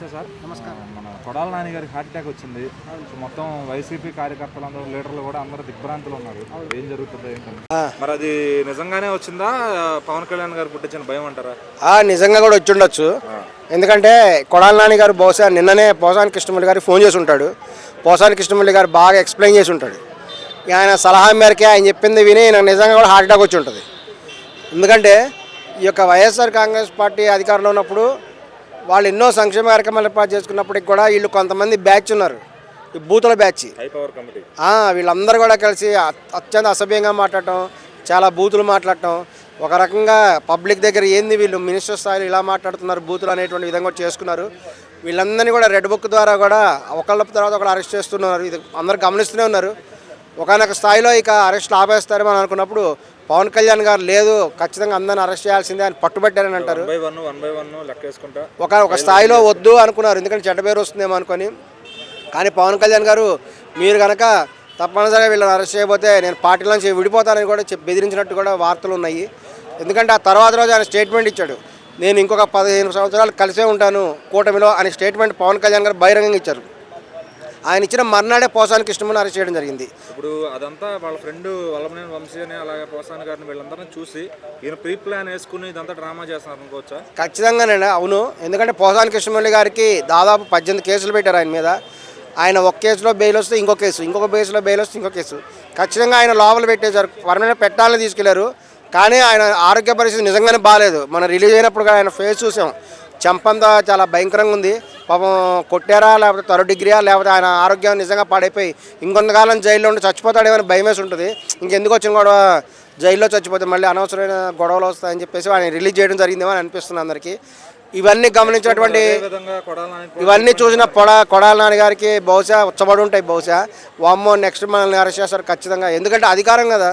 నమస్తే సార్. నమస్కారం. మన కొడాల నాని గారికి హార్ట్ అటాక్ వచ్చింది సో మొత్తం వైసీపీ కార్యకర్తలందరూ లీడర్లు కూడా అందరూ దిగ్భ్రాంతులు ఉన్నారు. ఏం జరుగుతుందో మరి అది నిజంగానే వచ్చిందా? పవన్ కళ్యాణ్ గారు పుట్టించిన భయం అంటారా? ఆ, నిజంగా కూడా వచ్చి ఉండొచ్చు. ఎందుకంటే కొడాల నాని గారు బహుశా నిన్ననే పోసాని కృష్ణమూర్తి గారికి ఫోన్ చేసి ఉంటాడు. పోసాని కృష్ణమూర్తి గారు బాగా ఎక్స్ప్లెయిన్ చేసి ఉంటాడు. ఆయన సలహా మేరకే ఆయన చెప్పింది విని నాకు నిజంగా కూడా హార్ట్ అటాక్ వచ్చి ఉంటుంది. ఎందుకంటే ఈ యొక్క వైఎస్ఆర్ కాంగ్రెస్ పార్టీ అధికారంలో ఉన్నప్పుడు వాళ్ళు ఎన్నో సంక్షేమ కార్యక్రమాలు ఏర్పాటు చేసుకున్నప్పటికి కూడా వీళ్ళు కొంతమంది బ్యాచ్ ఉన్నారు. ఈ బూతుల బ్యాచ్. వీళ్ళందరూ కూడా కలిసి అత్యంత అసభ్యంగా మాట్లాడటం చాలా బూతులు మాట్లాడటం ఒక రకంగా పబ్లిక్ దగ్గర ఏంది వీళ్ళు మినిస్టర్ స్థాయిలో ఇలా మాట్లాడుతున్నారు బూతులు అనేటువంటి విధంగా చేసుకున్నారు. వీళ్ళందరినీ కూడా రెడ్ బుక్ ద్వారా కూడా ఒకళ్ళ తర్వాత ఒకళ్ళు అరెస్ట్ చేస్తున్నారు. ఇది అందరూ గమనిస్తూనే ఉన్నారు. ఒకనొక స్థాయిలో ఇక అరెస్ట్ ఆపేస్తారేమో అని అనుకున్నప్పుడు పవన్ కళ్యాణ్ గారు లేదు ఖచ్చితంగా అందరిని అరెస్ట్ చేయాల్సిందే అని పట్టుబట్టారని అంటారు. ఒక ఒక స్థాయిలో వద్దు అనుకున్నారు ఎందుకంటే చెడ్డ పేరు వస్తుందేమో అనుకొని. కానీ పవన్ కళ్యాణ్ గారు మీరు కనుక తప్పనిసరిగా వీళ్ళని అరెస్ట్ చేయబోతే నేను పార్టీ నుంచి విడిపోతానని కూడా బెదిరించినట్టు కూడా వార్తలు ఉన్నాయి. ఎందుకంటే ఆ తర్వాత రోజు ఆయన స్టేట్మెంట్ ఇచ్చాడు. నేను ఇంకొక పదిహేను సంవత్సరాలు కలిసే ఉంటాను కూటమిలో అనే స్టేట్మెంట్ పవన్ కళ్యాణ్ గారు బహిరంగంగా ఇచ్చారు. ఆయన ఇచ్చిన మర్నాడే పోసానికి ఇష్టమని అరెస్ట్ చేయడం జరిగింది. ఇప్పుడు అదంతా వాళ్ళ ఫ్రెండ్ వల్లభనేని వంశీ అని అలాగే పోసాని గారిని వీళ్ళందరినీ చూసి ఈయన ప్రీ ప్లాన్ వేసుకుని ఇదంతా డ్రామా చేస్తున్నారు అనుకోవచ్చా? ఖచ్చితంగానండి అవును. ఎందుకంటే పోసాని కృష్ణమల్లి గారికి దాదాపు పద్దెనిమిది కేసులు పెట్టారు ఆయన మీద. ఆయన ఒక కేసులో బెయిల్ వస్తే ఇంకో కేసు ఇంకొక కేసులో బెయిల్ వస్తే ఇంకో కేసు. ఖచ్చితంగా ఆయన లోపల పెట్టేశారు పర్మనెంట్ పెట్టాలని తీసుకెళ్ళారు. కానీ ఆయన ఆరోగ్య పరిస్థితి నిజంగానే బాగాలేదు మనం రిలీజ్ అయినప్పుడు ఆయన ఫేస్ చూసాం. చెంపంతా చాలా భయంకరంగా ఉంది. పాపం కొట్టారా లేకపోతే త్వర డిగ్రీయా లేకపోతే ఆయన ఆరోగ్యం నిజంగా పాడైపోయి ఇంకొంతకాలం జైల్లో ఉండి చచ్చిపోతాడేమో అని భయం వేసి ఉంటుంది. ఇంకెందుకు వచ్చిన గొడవ? జైల్లో చచ్చిపోతే మళ్ళీ అనవసరమైన గొడవలు వస్తాయని చెప్పేసి ఆయన రిలీజ్ చేయడం జరిగిందేమో అని అనిపిస్తుంది అందరికీ. ఇవన్నీ గమనించినటువంటి ఇవన్నీ చూసిన పొడ కొడాల నాన్న గారికి బహుశా ఉచ్చబడి ఉంటాయి బహుశా. వామ్మో నెక్స్ట్ మనల్ని అరెస్ట్ చేస్తారు ఖచ్చితంగా. ఎందుకంటే అధికారం కదా.